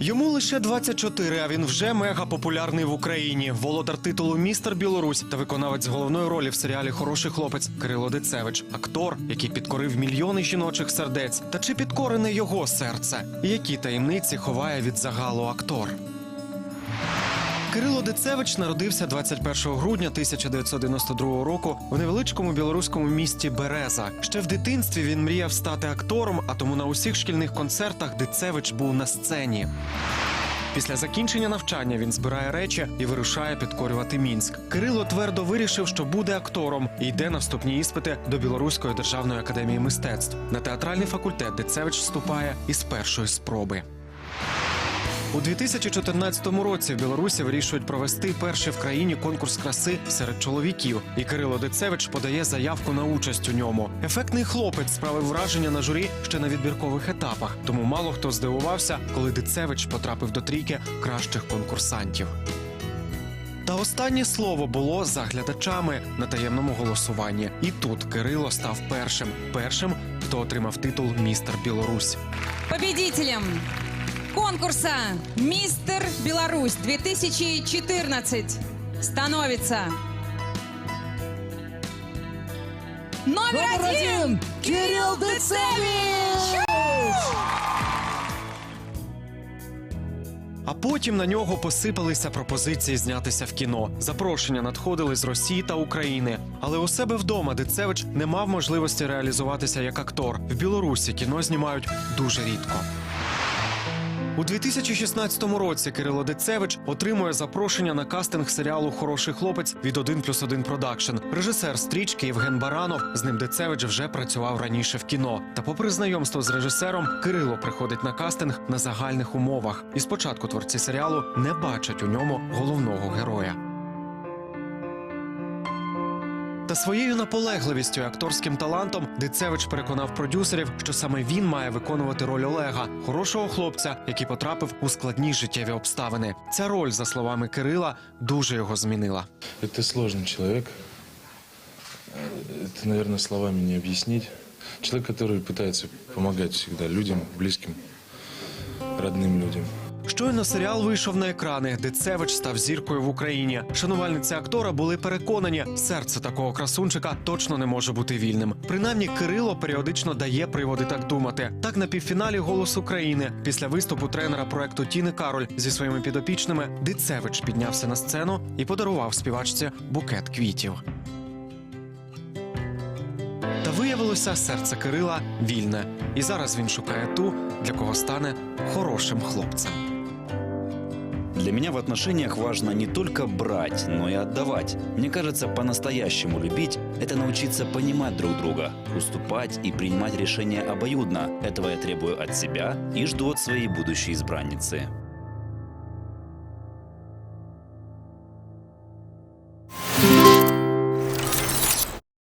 Йому лише 24, а він вже мега популярний в Україні. Володар титулу Містер Білорусь та виконавець головної ролі в серіалі Хороший хлопець Кирило Дицевич, актор, який підкорив мільйони жіночих сердець. Та чи підкорене його серце? Які таємниці ховає від загалу актор? Кирило Децевич народився 21 грудня 1992 року в невеличкому білоруському місті Береза. Ще в дитинстві він мріяв стати актором, а тому на усіх шкільних концертах Децевич був на сцені. Після закінчення навчання він збирає речі і вирушає підкорювати Мінськ. Кирило твердо вирішив, що буде актором і йде на вступні іспити до Білоруської державної академії мистецтв. На театральний факультет Децевич вступає із першої спроби. У 2014 році в Білорусі вирішують провести перший в країні конкурс краси серед чоловіків, і Кирило Децевич подає заявку на участь у ньому. Ефектний хлопець справив враження на журі ще на відбіркових етапах, тому мало хто здивувався, коли Децевич потрапив до трійки кращих конкурсантів. Та останнє слово було за глядачами на таємному голосуванні. І тут Кирило став першим, першим, хто отримав титул Містер Білорусь. Победителем конкурса «Мистер Беларусь-2014» становится номер, Номер один, один Кирилл Децевич! А потім на нього посипалися пропозиції знятися в кіно. Запрошення надходили з Росії та України. Але у себе вдома Децевич не мав можливості реалізуватися як актор. В Білорусі кіно знімають дуже рідко. У 2016 році Кирило Дицевич отримує запрошення на кастинг серіалу Хороший хлопець від 1 плюс 1 продакшн. Режисер стрічки Євген Баранов. З ним Дицевич вже працював раніше в кіно. Та, попри знайомство з режисером, Кирило приходить на кастинг на загальних умовах. І спочатку творці серіалу не бачать у ньому головного героя. Та своєю наполегливістю і акторським талантом Дицевич переконав продюсерів, що саме він має виконувати роль Олега, хорошого хлопця, який потрапив у складні життєві обставини. Ця роль, за словами Кирила, дуже його змінила. Это сложный человек. Э, Это, наверное, словами не объяснить. Человек, который пытается помогать всегда людям, близким, родным людям. Щойно серіал вийшов на екрани. Дицевич став зіркою в Україні. Шанувальниці актора були переконані, серце такого красунчика точно не може бути вільним. Принаймні, Кирило періодично дає приводи так думати. Так на півфіналі Голос України після виступу тренера проекту Тіни Кароль зі своїми підопічними Дицевич піднявся на сцену і подарував співачці букет квітів. Та виявилося, серце Кирила вільне, і зараз він шукає ту, для кого стане хорошим хлопцем. Для меня в отношениях важно не только брать, но и отдавать. Мне кажется, по-настоящему любить – это научиться понимать друг друга, уступать и принимать решения обоюдно. Этого я требую от себя и жду от своей будущей избранницы.